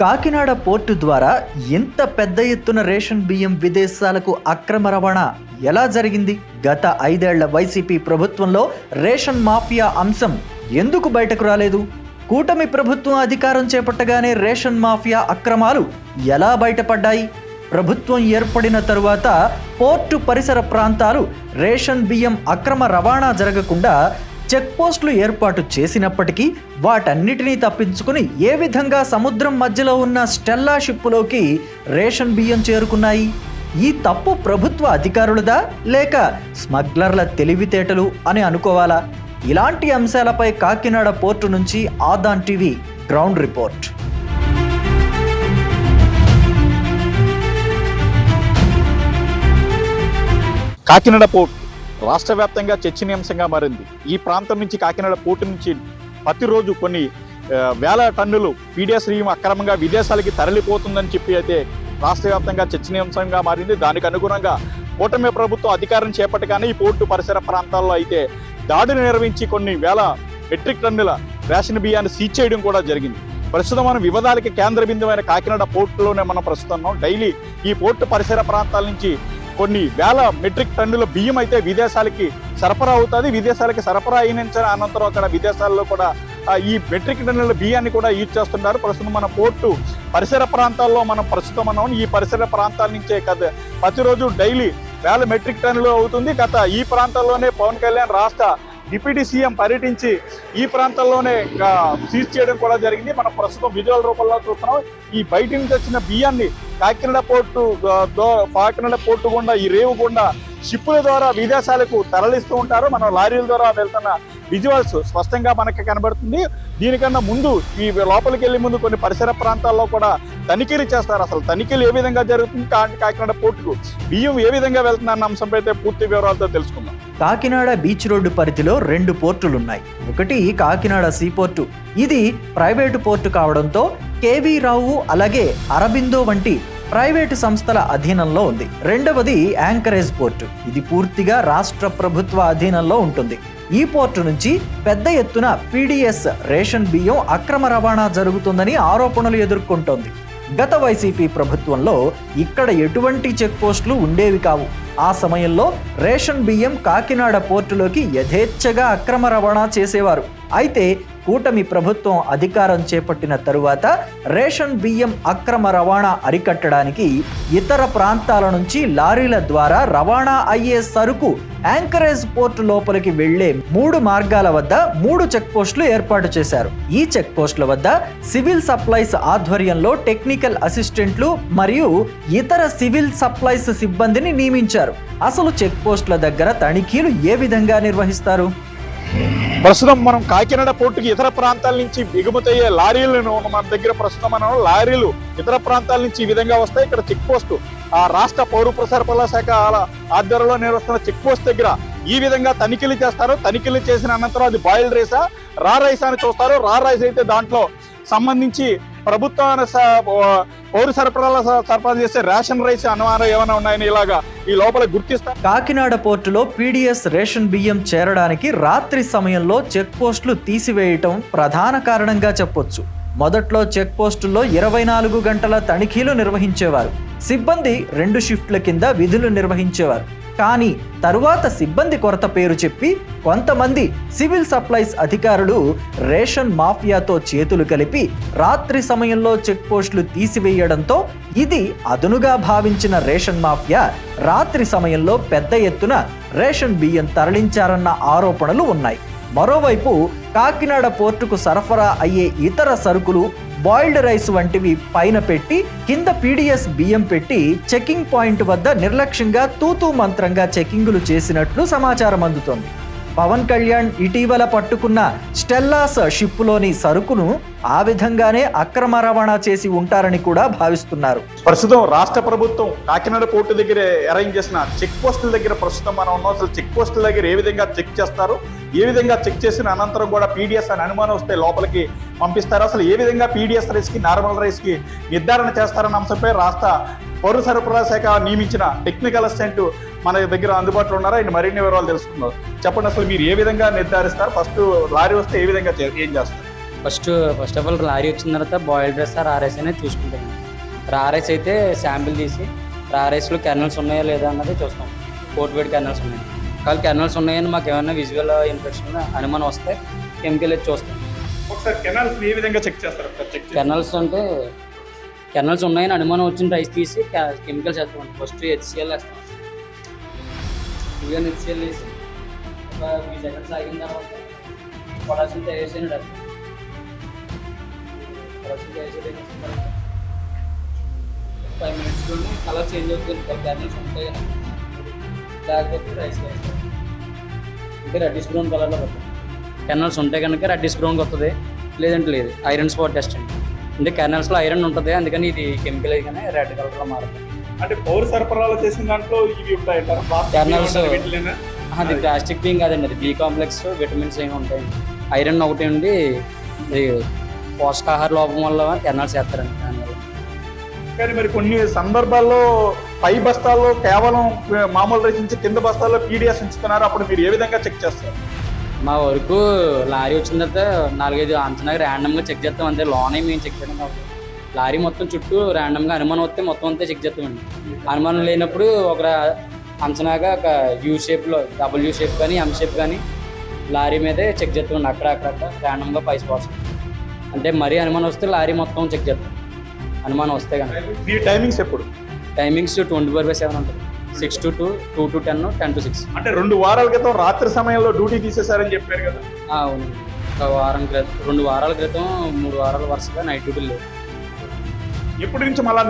Kakinada port ద్వారా ఇంత పెద్ద ఎత్తున రేషన్ బియ్యం విదేశాలకు అక్రమ రవాణా ఎలా జరిగింది? గత ఐదేళ్ళ వైసీపీ ప్రభుత్వంలో రేషన్ మాఫియా అంశం ఎందుకు బయటకు రాలేదు? కూటమి ప్రభుత్వం అధికారం చేపట్టగానే రేషన్ మాఫియా అక్రమాలు ఎలా బయటపడ్డాయి? ప్రభుత్వం ఏర్పడిన తరువాత పోర్టు పరిసర ప్రాంతాలు రేషన్ బియ్యం అక్రమ రవాణా జరగకుండా చెక్ పోస్టులు ఏర్పాటు చేసినప్పటికీ వాటన్నిటినీ తప్పించుకుని ఏ విధంగా సముద్రం మధ్యలో ఉన్న స్టెల్లా షిప్పులోకి రేషన్ బియ్యం చేరుకున్నాయి? ఈ తప్పు ప్రభుత్వ అధికారులదా? లేక స్మగ్లర్ల తెలివితేటలు అని అనుకోవాలా? ఇలాంటి అంశాలపై కాకినాడ పోర్టు నుంచి Aadhan TV ground report. Kakinada port రాష్ట్ర వ్యాప్తంగా చర్చనీయాంశంగా మారింది. ఈ ప్రాంతం నుంచి కాకినాడ పోర్టు నుంచి ప్రతిరోజు కొన్ని వేల టన్నులు పీడిఎస్ రీయం అక్రమంగా విదేశాలకి తరలిపోతుందని చెప్పి అయితే రాష్ట్ర వ్యాప్తంగా చర్చనీయాంశంగా మారింది. దానికి అనుగుణంగా కూటమి ప్రభుత్వం అధికారం చేపట్టగానే ఈ పోర్టు పరిసర ప్రాంతాల్లో అయితే దాడులు నిర్వహించి కొన్ని వేల మెట్రిక్ టన్నుల రేషన్ బియ్యాన్ని సీజ్ చేయడం కూడా జరిగింది. ప్రస్తుతం మనం వివాదాలకి కేంద్ర బిందువైన కాకినాడ పోర్టులోనే మనం ప్రస్తుతం ఉన్నాం. డైలీ ఈ పోర్టు పరిసర ప్రాంతాల నుంచి కొన్ని వేల మెట్రిక్ టన్నుల బియ్యం అయితే విదేశాలకి సరఫరా అవుతుంది. విదేశాలకి సరఫరా అయిన అనంతరం అక్కడ విదేశాల్లో కూడా ఈ మెట్రిక్ టన్నుల బియ్యాన్ని కూడా యూజ్ చేస్తున్నారు. ప్రస్తుతం మన పోర్టు పరిసర ప్రాంతాల్లో మనం ప్రస్తుతం మనం ఈ పరిసర ప్రాంతాల నుంచే కదా ప్రతిరోజు డైలీ వేల మెట్రిక్ టన్నులు అవుతుంది. గత ఈ ప్రాంతాల్లోనే పవన్ కళ్యాణ్ రాష్ట్ర డిప్యూటీ సీఎం పర్యటించి ఈ ప్రాంతాల్లోనే సీజ్ చేయడం కూడా జరిగింది. మనం ప్రస్తుతం విజువల్ రూపంలో చూస్తున్నాం. ఈ బయట నుంచి వచ్చిన బియ్యాన్ని కాకినాడ పోర్టు కాకినాడ పోర్టు గుండా ఈ రేవు గుండా షిప్పుల ద్వారా విదేశాలకు తరలిస్తూ ఉంటారు. మనం లారీల ద్వారా వెళ్తున్న విజువల్స్ స్పష్టంగా మనకి కనబడుతుంది. దీనికన్నా ముందు ఈ లోపలికి వెళ్ళే ముందు కొన్ని పరిసర ప్రాంతాల్లో కూడా తనిఖీలు చేస్తారు. అసలు తనిఖీలు ఏ విధంగా జరుగుతుంది? కాకినాడ పోర్టుకు బియ్యం ఏ విధంగా వెళ్తున్న అన్న అంశంపై అయితే పూర్తి వివరాలతో తెలుసుకుందాం. కాకినాడ బీచ్ రోడ్డు పరిధిలో రెండు పోర్టులున్నాయి. ఒకటి కాకినాడ సీ పోర్టు. ఇది ప్రైవేటు పోర్టు కావడంతో కేవీ రావు అలాగే అరబిందో వంటి ప్రైవేటు సంస్థల అధీనంలో ఉంది. రెండవది యాంకరేజ్ పోర్టు. ఇది పూర్తిగా రాష్ట్ర ప్రభుత్వ అధీనంలో ఉంటుంది. ఈ పోర్టు నుంచి పెద్ద ఎత్తున పీడిఎస్ రేషన్ బియ్యం అక్రమ రవాణా జరుగుతుందని ఆరోపణలు ఎదుర్కొంటోంది. గత వైసీపీ ప్రభుత్వంలో ఇక్కడ ఎటువంటి చెక్ పోస్టులు ఉండేవి కావు. ఆ సమయంలో రేషన్ బియ్యం కాకినాడ పోర్టులోకి యథేచ్ఛగా అక్రమ రవాణా చేసేవారు. అయితే కూటమి ప్రభుత్వం అధికారం చేపట్టిన తరువాత రేషన్ బియ్యం అక్రమ రవాణా అరికట్టడానికి ఇతర ప్రాంతాల నుంచి లారీల ద్వారా రవాణా అయ్యే సరుకు యాంకరేజ్ పోర్టు లోపలికి వెళ్ళే మూడు మార్గాల వద్ద మూడు చెక్ పోస్టులు ఏర్పాటు చేశారు. ఈ చెక్ పోస్టుల వద్ద సివిల్ సప్లైస్ ఆధ్వర్యంలో టెక్నికల్ అసిస్టెంట్లు మరియు ఇతర సివిల్ సప్లైస్ సిబ్బందిని నియమించారు. అసలు చెక్ పోస్టుల దగ్గర తనిఖీలు ఏ విధంగా నిర్వహిస్తారు? ప్రస్తుతం మనం కాకినాడ పోర్టుకి ఇతర ప్రాంతాల నుంచి ఎగుమతయ్యే లారీలను మన దగ్గర ప్రస్తుతం మనం లారీలు ఇతర ప్రాంతాల నుంచి ఈ విధంగా వస్తాయి. ఇక్కడ చెక్ పోస్ట్. ఆ రాష్ట్ర పౌర ప్రసరఫల శాఖ ఆధ్వర్యంలో నిర్వహిస్తున్న చెక్ పోస్ట్ దగ్గర ఈ విధంగా తనిఖీలు చేస్తారు. తనిఖీలు చేసిన అనంతరం అది బాయిల్డ్ రైసా రా రైస్ అని చూస్తారు. రా రైస్ అయితే దాంట్లో సంబంధించి ప్రభుత్వాన్ని స- పౌర సరఫరాల స- సరఫరా చేసే రేషన్ రైస్ అనుమానం ఏమైనా ఉన్నాయని ఇలాగా ఈ లోపల గుర్తిస్తా కాకినాడ పోర్టులో పీడిఎస్ రేషన్ బియ్యం చేరడానికి రాత్రి సమయంలో చెక్ పోస్టులు తీసివేయటం ప్రధాన కారణంగా చెప్పొచ్చు. మొదట్లో చెక్ పోస్టుల్లో ఇరవై నాలుగు గంటల తనిఖీలు నిర్వహించేవారు. సిబ్బంది రెండు షిఫ్ట్ల కింద విధులు నిర్వహించేవారు. కానీ తరువాత సిబ్బంది కొరత పేరు చెప్పి కొంతమంది సివిల్ సప్లైస్ అధికారులు రేషన్ మాఫియాతో చేతులు కలిపి రాత్రి సమయంలో చెక్ పోస్టులు తీసివేయడంతో ఇది అదునుగా భావించిన రేషన్ మాఫియా రాత్రి సమయంలో పెద్ద ఎత్తున రేషన్ బియ్యం తరలించారన్న ఆరోపణలు ఉన్నాయి. మరోవైపు కాకినాడ పోర్టుకు సరఫరా అయ్యే ఇతర సరుకులు బాయిల్డ్ రైస్ వంటివి పైన పెట్టి కింద పీడిఎస్ బియ్యం పెట్టి చెకింగ్ పాయింట్ వద్ద నిర్లక్ష్యంగా తూతూ మంత్రంగా చెకింగులు చేసినట్లు సమాచారం అందుతోంది. పవన్ కళ్యాణ్ ఇటీవల పట్టుకున్న స్టెల్లాస్ షిప్లోని సరుకును ఆ విధంగానే అక్రమ రవాణా చేసి ఉంటారని కూడా భావిస్తున్నారు. ప్రస్తుతం రాష్ట్ర ప్రభుత్వం కాకినాడ పోర్టు దగ్గర అరేంజ్ చేసిన చెక్ పోస్టుల దగ్గర ప్రస్తుతం మనం ఉన్నాం. అసలు చెక్ పోస్టుల దగ్గర ఏ విధంగా చెక్ చేస్తారు? ఏ విధంగా చెక్ చేసిన అనంతరం కూడా పీడిఎస్ అని అనుమానం వస్తే లోపలికి పంపిస్తారు. అసలు ఏ విధంగా పీడిఎస్ రైస్కి నార్మల్ రైస్కి నిర్ధారణ చేస్తారన్న అంశంపై రాష్ట్ర పౌర సరఫరా శాఖ నియమించిన టెక్నికల్ అసిస్టెంట్ మన దగ్గర అందుబాటులో ఉన్నారా? ఆయన మరిన్ని వివరాలు తెలుసుకుందాం. చెప్పండి అసలు మీరు ఏ విధంగా నిర్ధారిస్తారు? ఫస్ట్ లారీ వస్తే ఏ విధంగా ఏం చేస్తారు? First first of all lorry వచ్చిన తర్వాత బాయిల్డ్ రైస్ ఆర్ ఆర్ఎస్ అనేది చూసుకుంటాం. ఆర్ఎస్ అయితే శాంపిల్ తీసి ఆర్ఎస్లో కెర్నల్స్ ఉన్నాయా లేదా అన్నది చూస్తాం. కోట్ కెనల్స్ కెర్నల్స్ ఉన్నాయి. కాదు కెర్నల్స్ ఉన్నాయని మాకు ఏమైనా విజువల్ ఇన్ఫెక్షన్ అనుమానం వస్తే కెమికల్ అయితే చూస్తాం. ఒకసారి కెనాల్స్ ఏ విధంగా చెక్ చేస్తారు? చెక్ కెర్నల్స్ అంటే కెర్నల్స్ ఉన్నాయని అనుమానం వచ్చిన రైస్ తీసి కెమికల్స్ వేస్తాం ఫస్ట్ హెచ్సిఎల్ వేస్తాం. ఇవన్నీ హెచ్సిఎల్ వేసి ఒక ఈ సెకండ్స్ ఆగిన తర్వాత పొటాషియం తయారు వేస్తాం పొటాషియం తయారు తర్వాత ఫైవ్ మినిట్స్లోనే కలర్ చేంజ్ అవుతుంది. కెర్నల్స్ ఉంటాయి లేకపోతే రైస్ వేస్తాం. అంటే రెడ్డిష్ బ్రౌన్ కలర్లో వస్తుంది కెర్నల్స్ ఉంటే కనుక రెడ్డిష్ బ్రౌన్కి వస్తుంది లేదంటే లేదు ఐరన్ స్పాట్ టెస్ట్ అండి. అంటే కెర్నల్స్లో ఐరన్ ఉంటుంది అందుకని ఇది కెమికల్ కానీ రెడ్ కలర్లో మారుతుంది. అంటే పౌర సరఫరాలు చేసిన దాంట్లో ఇవి ఉంటాయంటారు. అది ప్లాస్టిక్ థింగ్ కాదండి అది బి కాంప్లెక్స్ విటమిన్స్ ఏమి ఉంటాయి. ఐరన్ ఒకటి ఉండి పోషకాహార లోపం వల్ల కెర్నల్స్ వేస్తారండి. కానీ మరి కొన్ని సందర్భాల్లో పై బస్తాల్లో కేవలం మామూలు రైస్ నుంచి కింద బస్తాల్లో పీడిఎస్ ఉంచుతున్నారు. అప్పుడు మీరు ఏ విధంగా చెక్ చేస్తారు? మా వరకు లారీ వచ్చిన తర్వాత నాలుగైదు అంచనా ర్యాండమ్గా చెక్ చేస్తాం. అంతే లోనే మేము చెక్ చేయడం కాదు. లారీ మొత్తం చుట్టూ ర్యాండమ్గా అనుమానం వస్తే మొత్తం అంతా చెక్ చేస్తామండి. అనుమానం లేనప్పుడు ఒక అంచనాగా ఒక యూ షేప్లో డబుల్ యూ షేప్ కానీ ఎం షేప్ కానీ లారీ మీదే చెక్ చేస్తామండి. అక్కడ అక్కడ ర్యాండమ్గా పై స్పాట్స్ అంటే మరీ అనుమానం వస్తే లారీ మొత్తం చెక్ చేస్తాం. అనుమానం వస్తే కనుక మీ టైమింగ్స్ ఎప్పుడు? Timings twenty four by seven ఉంటుంది. Six to two two to ten ten to six. అంటే రెండు వారాల క్రితం రాత్రి సమయంలో డ్యూటీ తీసేశారని చెప్పారు కదా? అవును. ఒక వారం క్రితం రెండు వారాల క్రితం మూడు వారాల వరుసగా నైట్ డ్యూటీలు లేవు. ఎప్పటి నుంచి మళ్ళా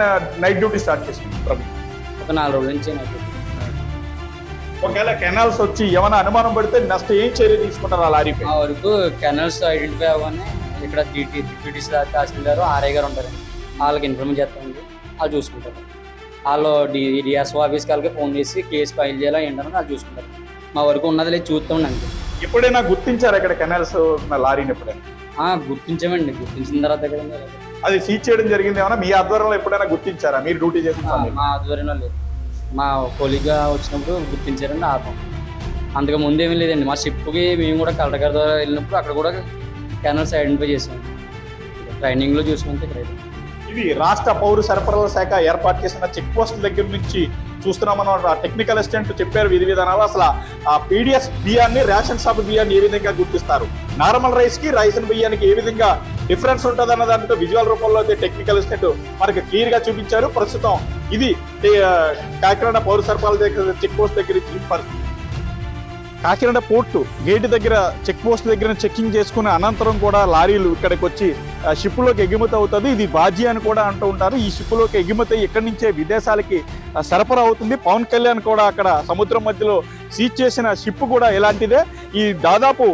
నైట్ డ్యూటీ స్టార్ట్ చేసింది ఒక నాలుగు రోజుల నుంచి నైట్ డ్యూటీ. ఒకవేళ కెనాల్స్ వచ్చి ఏమైనా అనుమానం పడితే నెక్స్ట్ ఏం చర్య తీసుకుంటారు ఆ లారీపై? ఆ వరకు కెనల్స్ ఐడెంటిఫై అవ్వగానే ఇక్కడ డిప్యూటీ తహసీల్దార్ ఆర్ఐ గారు ఉంటారండి వాళ్ళకి ఇన్ఫర్మేషన్ చేస్తామండి. వాళ్ళు చూసుకుంటారు. వాళ్ళు డి డిఎస్ఓ ఆఫీస్కి వాళ్ళకి ఫోన్ చేసి కేసు ఫైల్ చేయాలా ఏంటని వాళ్ళు చూసుకుంటారు. మా వరకు ఉన్నది లేదు చూస్తాం అండి ఎప్పుడైనా గుర్తించారు ఇక్కడ కెనాల్స్ లారీని ఎప్పుడైనా? గుర్తించామండి. గుర్తించిన తర్వాత అది సీజ్ చేయడం జరిగింది ఏమన్నా? మీ ఆధ్వర్యంలో ఎప్పుడైనా గుర్తించారా? మీరు డ్యూటీ చేసిన? మా ఆధ్వర్యంలో లేదు. మా కొలిగ్గా వచ్చినప్పుడు గుర్తించారండి ఆపం అంతకు ముందు ఏమీ లేదండి. మా షిప్కి మేము కూడా కలెక్టర్ గారి ద్వారా వెళ్ళినప్పుడు అక్కడ కూడా కెనల్స్ ఐడెంటిఫై చేసాం ట్రైనింగ్లో చూసుకుంటే ఇక్కడ. ఇది రాష్ట్ర పౌర సరఫరాల శాఖ ఏర్పాటు చేసిన చెక్ పోస్ట్ దగ్గర నుంచి చూస్తున్నాం మనం టెక్నికల్ అసిస్టెంట్ చెప్పారు విధి విధానాలు. అసలు ఆ పీడిఎస్ బియ్యాన్ని రేషన్ షాప్ బియ్యాన్ని ఏ విధంగా గుర్తిస్తారు? నార్మల్ రైస్కి రైస్ బియ్యానికి ఏ విధంగా డిఫరెన్స్ ఉంటుంది అన్న దాంట్లో విజువల్ రూపంలో అయితే టెక్నికల్ అసిస్టెంట్ మనకి క్లియర్గా చూపించారు. ప్రస్తుతం ఇది కాకినాడ పౌర సరఫరాల దగ్గర చెక్ పోస్ట్ దగ్గర పరిస్థితి. కాకినాడ పోర్టు గేటు దగ్గర చెక్ పోస్ట్ దగ్గర చెక్కింగ్ చేసుకున్న అనంతరం కూడా లారీలు ఇక్కడికి వచ్చి ఆ, షిప్పులోకి ఎగుమతి అవుతుంది. ఇది బాజీ అని కూడా అంటూ ఉంటారు. ఈ షిప్పులోకి ఎగుమతి ఇక్కడి నుంచే విదేశాలకి సరఫరా అవుతుంది. పవన్ కళ్యాణ్ కూడా అక్కడ సముద్రం మధ్యలో సీజ్ చేసిన షిప్ కూడా ఇలాంటిదే. ఈ దాదాపు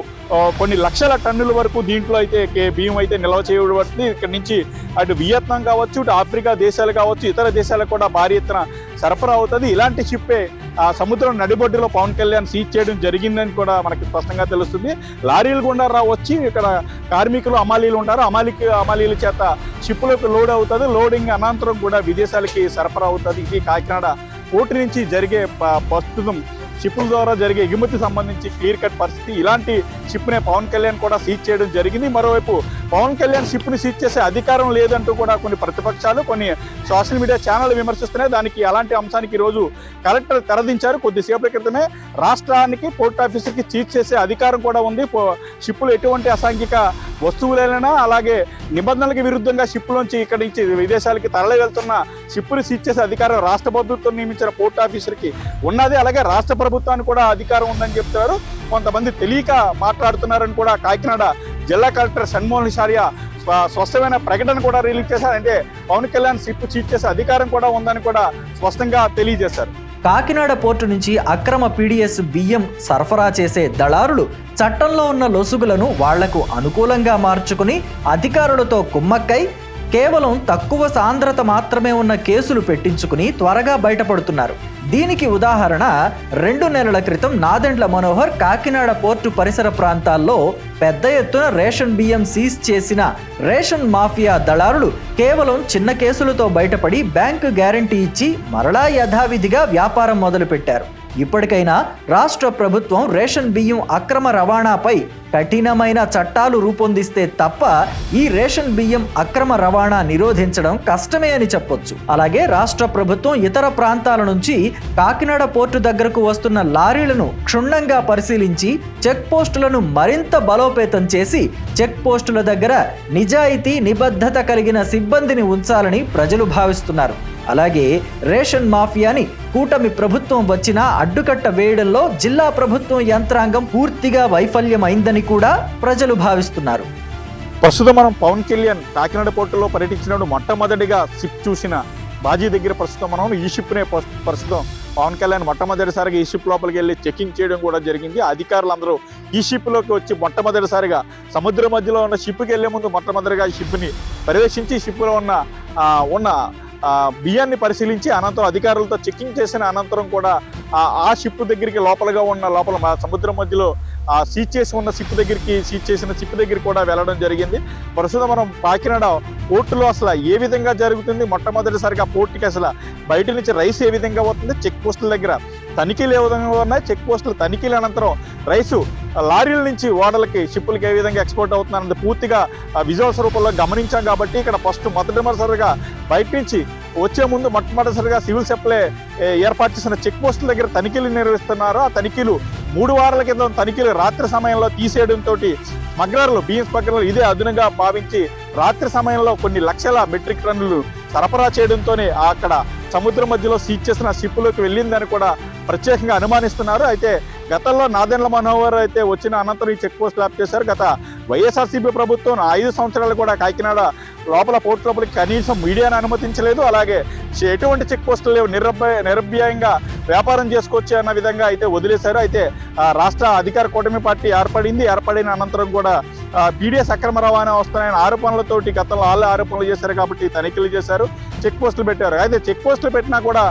కొన్ని లక్షల టన్నుల వరకు దీంట్లో అయితే కే- బియ్యం అయితే నిల్వ చేయబడుతుంది. ఇక్కడ నుంచి అటు వియత్నాం కావచ్చు ఇటు ఆఫ్రికా దేశాలు కావచ్చు ఇతర దేశాలకు కూడా భారీ ఎత్తున సరఫరా అవుతుంది. ఇలాంటి షిప్పే ఆ సముద్రం నడిబొడ్డులో పవన్ కళ్యాణ్ సీజ్ చేయడం జరిగిందని కూడా మనకి స్పష్టంగా తెలుస్తుంది. లారీలు గుండా రా వచ్చి ఇక్కడ కార్మికులు అమాలీలు ఉంటారు. అమాలికి అమాలీల చేత షిప్పులకు లోడ్ అవుతుంది. లోడింగ్ అనంతరం కూడా విదేశాలకి సరఫరా అవుతుంది. ఇది కాకినాడ పోటీ నుంచి జరిగే ప- ప్రస్తుతం షిప్పుల ద్వారా జరిగే ఎగుమతి సంబంధించి క్లియర్ కట్ పరిస్థితి. ఇలాంటి షిప్నే పవన్ కళ్యాణ్ కూడా సీజ్ చేయడం జరిగింది. మరోవైపు పవన్ కళ్యాణ్ షిప్ని సీజ్ చేసే అధికారం లేదంటూ కూడా కొన్ని ప్రతిపక్షాలు కొన్ని సోషల్ మీడియా ఛానల్ విమర్శిస్తున్నాయి. దానికి అలాంటి అంశానికి ఈరోజు కలెక్టర్ తెరదించారు. కొద్దిసేపటి క్రితమే రాష్ట్రానికి పోర్ట్ ఆఫీసర్కి చీజ్ చేసే అధికారం కూడా ఉంది. పో- షిప్పులు ఎటువంటి అసాంఘిక వస్తువులైనా అలాగే నిబంధనలకు విరుద్ధంగా షిప్పులోంచి ఇక్కడి నుంచి విదేశాలకి తరలి వెళ్తున్న షిప్పుని సీజ్ చేసే అధికారం రాష్ట్ర ప్రభుత్వం నియమించిన పోర్ట్ ఆఫీసర్కి ఉన్నది. అలాగే రాష్ట్ర ప్రభుత్వానికి కూడా అధికారం ఉందని చెప్తున్నారు. కొంతమంది తెలియక మాట్లాడుతున్నారని కూడా కాకినాడ జిల్లా కలెక్టర్ షణ్మోహన్ షారియా స్వ- స్పష్టమైన ప్రకటన కూడా రిలీజ్ చేశారు అంటే పవన్ కళ్యాణ్ సిప్ చీట్ చేసే అధికారం కూడా ఉందని కూడా స్పష్టంగా తెలియజేశారు. కాకినాడ పోర్టు నుంచి అక్రమ పీడిఎస్ బియ్యం సరఫరా చేసే దళారులు చట్టంలో ఉన్న లొసుగులను వాళ్ళకు అనుకూలంగా మార్చుకుని అధికారులతో కుమ్మక్కై కేవలం తక్కువ సాంద్రత మాత్రమే ఉన్న కేసులు పెట్టించుకుని త్వరగా బయటపడుతున్నారు. దీనికి ఉదాహరణ రెండు నెలల క్రితం నాదెండ్ల మనోహర్ కాకినాడ పోర్టు పరిసర ప్రాంతాల్లో పెద్ద ఎత్తున రేషన్ బియ్యం సీజ్ చేసిన రేషన్ మాఫియా దళారులు కేవలం చిన్న కేసులతో బయటపడి బ్యాంకు గ్యారంటీ ఇచ్చి మరలా యథావిధిగా వ్యాపారం మొదలుపెట్టారు. ఇప్పటికైనా రాష్ట్ర ప్రభుత్వం రేషన్ బియ్యం అక్రమ రవాణాపై కఠినమైన చట్టాలు రూపొందిస్తే తప్ప ఈ రేషన్ బియ్యం అక్రమ రవాణా నిరోధించడం కష్టమే అని చెప్పొచ్చు. అలాగే రాష్ట్ర ప్రభుత్వం ఇతర ప్రాంతాల నుంచి కాకినాడ పోర్టు దగ్గరకు వస్తున్న లారీలను క్షుణ్ణంగా పరిశీలించి చెక్ పోస్టులను మరింత బలోపేతం చేసి చెక్ పోస్టుల దగ్గర నిజాయితీ నిబద్ధత కలిగిన సిబ్బందిని ఉంచాలని ప్రజలు భావిస్తున్నారు. అలాగే రేషన్ మాఫియాని కూటమి ప్రభుత్వం వచ్చినా అడ్డుకట్ట వేయడంలో జిల్లా ప్రభుత్వం యంత్రాంగం పూర్తిగా వైఫల్యమైందని కూడా ప్రజలు భావిస్తున్నారు. ప్రస్తుతం మనం పవన్ కళ్యాణ్ కాకినాడ పోర్టులో పర్యటించినప్పుడు మొట్టమొదటిగా షిప్ చూసిన బాజీ దగ్గర ప్రస్తుతం మనం ఈ షిప్నే ప్రస్తుతం పవన్ కళ్యాణ్ మొట్టమొదటిసారిగా ఈ షిప్ లోపలికి వెళ్ళి చెకింగ్ చేయడం కూడా జరిగింది. అధికారులందరూ ఈ షిప్లోకి వచ్చి మొట్టమొదటిసారిగా సముద్ర మధ్యలో ఉన్న షిప్కి వెళ్ళే ముందు మొట్టమొదటిగా ఈ షిప్ని పర్యవేక్షించి షిప్లో ఉన్న ఉన్న బియ్యాన్ని పరిశీలించి అనంతరం అధికారులతో చెకింగ్ చేసిన అనంతరం కూడా ఆ ఆ షిప్ దగ్గరికి లోపలగా ఉన్న లోపల మా సముద్రం మధ్యలో ఆ సీజ్ చేసి ఉన్న షిప్ దగ్గరికి సీజ్ చేసిన షిప్ దగ్గరికి కూడా వెళ్ళడం జరిగింది. ప్రస్తుతం మనం కాకినాడ పోర్టులో అసలు ఏ విధంగా జరుగుతుంది? మొట్టమొదటిసారిగా పోర్టుకి అసలు బయట నుంచి రైస్ ఏ విధంగా వస్తుంది చెక్ పోస్టుల దగ్గర తనిఖీలు ఏ విధంగా ఉన్నాయి చెక్ పోస్టుల తనిఖీల అనంతరం రైసు లారీల నుంచి ఓడలకి షిప్పులకి ఏ విధంగా ఎక్స్పోర్ట్ అవుతున్నారన్నది పూర్తిగా విజువల్స్ రూపంలో గమనించాం కాబట్టి ఇక్కడ ఫస్ట్ మొదటిసారిగా బయట నుంచి వచ్చే ముందు మొట్టమొదటిసారిగా సివిల్ సప్లై ఏర్పాటు చేసిన చెక్ పోస్టుల దగ్గర తనిఖీలు నిర్వహిస్తున్నారు. ఆ తనిఖీలు మూడు వారాల కింద తనిఖీలు రాత్రి సమయంలో తీసేయడంతో స్మగ్లర్లు బియ్యం స్మగ్లర్లు ఇదే అదునుగా భావించి రాత్రి సమయంలో కొన్ని లక్షల మెట్రిక్ టన్నులు సరఫరా చేయడంతోనే అక్కడ సముద్రం మధ్యలో సీజ్ చేసిన షిప్లోకి వెళ్ళిందని కూడా ప్రత్యేకంగా అనుమానిస్తున్నారు. అయితే గతంలో నాదెండ్ల మనోహర్ అయితే వచ్చిన అనంతరం ఈ చెక్ పోస్ట్ ల్యాప్ చేశారు. గత వైఎస్ఆర్సీపీ ప్రభుత్వం ఐదు సంవత్సరాలు కూడా కాకినాడ లోపల పోర్టు లోపలికి కనీసం మీడియాను అనుమతించలేదు. అలాగే ఎటువంటి చెక్ పోస్టులు లేవు. నిరభ్య నిరభ్యాయంగా వ్యాపారం చేసుకోవచ్చు అన్న విధంగా అయితే వదిలేశారు. అయితే రాష్ట్ర అధికార కూటమి పార్టీ ఏర్పడింది. ఏర్పడిన అనంతరం కూడా పీడిఎస్ అక్రమ రవాణా వస్తున్నాయని ఆరోపణలతోటి గతంలో వాళ్ళే ఆరోపణలు చేశారు కాబట్టి తనిఖీలు చేశారు. చెక్ పోస్టులు పెట్టారు. అయితే చెక్ పోస్టులు పెట్టినా కూడా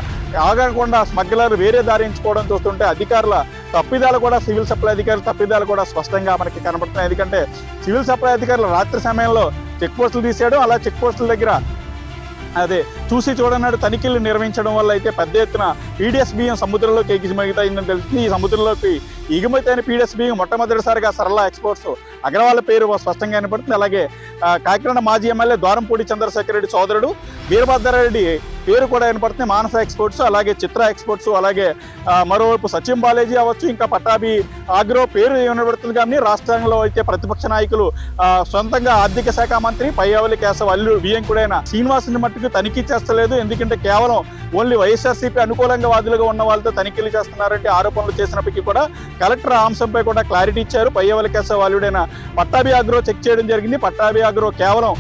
ఆగకుండా స్మగ్లర్ వేరే దారి ఎంచుకోవడం చూస్తుంటే అధికారుల తప్పిదాలు కూడా సివిల్ సప్లై అధికారుల తప్పిదాలు కూడా స్పష్టంగా మనకి కనబడుతున్నాయి. ఎందుకంటే సివిల్ సప్లై అధికారులు రాత్రి సమయంలో చెక్ పోస్టులు తీసేయడం అలా చెక్ పోస్టుల దగ్గర అదే చూసి చూడనాడు తనిఖీలు నిర్వహించడం వల్ల అయితే పెద్ద ఎత్తున పీడిఎస్ బియ్యం సముద్రంలోకి ఎగిసిమగుతాయిందని తెలిసింది. ఈ సముద్రంలోకి ఎగుమతి అయిన పీడిఎస్ బియ్యం మొట్టమొదటిసారిగా సరళ ఎక్స్పోర్ట్స్ అగ్రవాల పేరు స్పష్టంగా కనపడుతుంది. అలాగే కాకినాడ మాజీ ఎమ్మెల్యే ద్వారంపూడి చంద్రశేఖర్ రెడ్డి సోదరుడు వీరభద్రారెడ్డి పేరు కూడా వినపడుతుంది మానస ఎక్స్పోర్ట్స్ అలాగే చిత్ర ఎక్స్పోర్ట్స్ అలాగే మరోవైపు సచిన్ బాలేజీ అవ్వచ్చు ఇంకా పట్టాభి ఆగ్రో పేరు వినబడుతుంది కానీ రాష్ట్రంలో అయితే ప్రతిపక్ష నాయకులు సొంతంగా ఆర్థిక శాఖ మంత్రి పయ్యావలి కేశవ్ అల్లుడు వియంకుడైన శ్రీనివాసుని మట్టుకు తనిఖీ చేస్తలేదు. ఎందుకంటే కేవలం ఓన్లీ వైఎస్ఆర్సీపీ అనుకూలంగా వాదులుగా ఉన్న వాళ్ళతో తనిఖీలు చేస్తున్నారంటే ఆరోపణలు చేసినప్పటికీ కూడా కలెక్టర్ ఆ అంశంపై కూడా క్లారిటీ ఇచ్చారు. పయ్యవలి కేశవ్ వాళ్ళుడైన పట్టాభి ఆగ్రో చెక్ చేయడం జరిగింది. పట్టాభి ఆగ్రో కేవలం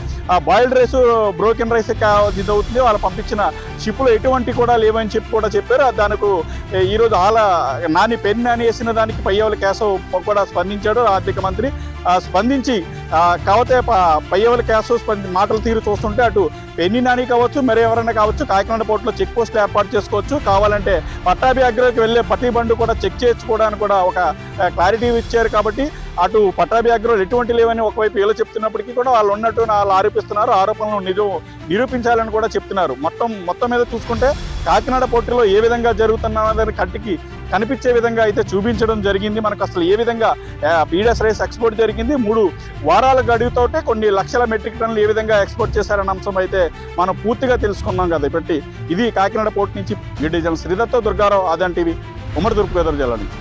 బాయిల్డ్ రైస్ బ్రోకెన్ రైస్ ఇది అవుతుంది వాళ్ళు పంపించిన షిప్లో ఎటువంటి కూడా లేవని చెప్పి కూడా చెప్పారు. దానికి ఈరోజు ఆల నాని పెన్ అని వేసిన దానికి పయ్యవల కేశవ్ కూడా స్పందించాడు. ఆర్థిక మంత్రి స్పందించి కాకపోతే ప- పయ్యవల కేశవ్ స్పంది మాటల తీరు చూస్తుంటే అటు పెన్ని నాని కావచ్చు మరి ఎవరైనా కావచ్చు కాకినాడ పోర్టులో చెక్ పోస్టులు ఏర్పాటు చేసుకోవచ్చు. కావాలంటే పట్టాభి అగ్రకి వెళ్ళే పట్టి బండు కూడా చెక్ చేసుకోవడానికి కూడా ఒక క్లారిటీ ఇచ్చారు కాబట్టి అటు పట్టాభి అగ్రో ఎటువంటి లేవని ఒకవైపు వీళ్ళు చెప్తున్నప్పటికీ కూడా వాళ్ళు ఉన్నట్టు వాళ్ళు ఆరోపిస్తున్నారు. ఆరోపణలు నిజం నిరూపించాలని కూడా చెప్తున్నారు. మొత్తం మొత్తం మీద చూసుకుంటే కాకినాడ పోర్టులో ఏ విధంగా జరుగుతున్నదని కంటికి కనిపించే విధంగా అయితే చూపించడం జరిగింది. మనకు అసలు ఏ విధంగా బీడస్ రైస్ ఎక్స్పోర్ట్ జరిగింది. మూడు వారాల గడువుతోటే కొన్ని లక్షల మెట్రిక్ టన్నులు ఏ విధంగా ఎక్స్పోర్ట్ చేశారన్న అంశం అయితే మనం పూర్తిగా తెలుసుకున్నాం కదా. ఇప్పటి ఇది కాకినాడ పోర్ట్ నుంచి వీడియో శ్రీదత్తో దుర్గారావు అదన్ ఉమ్మడి తూర్పుగోదావరి జిల్లా నుంచి.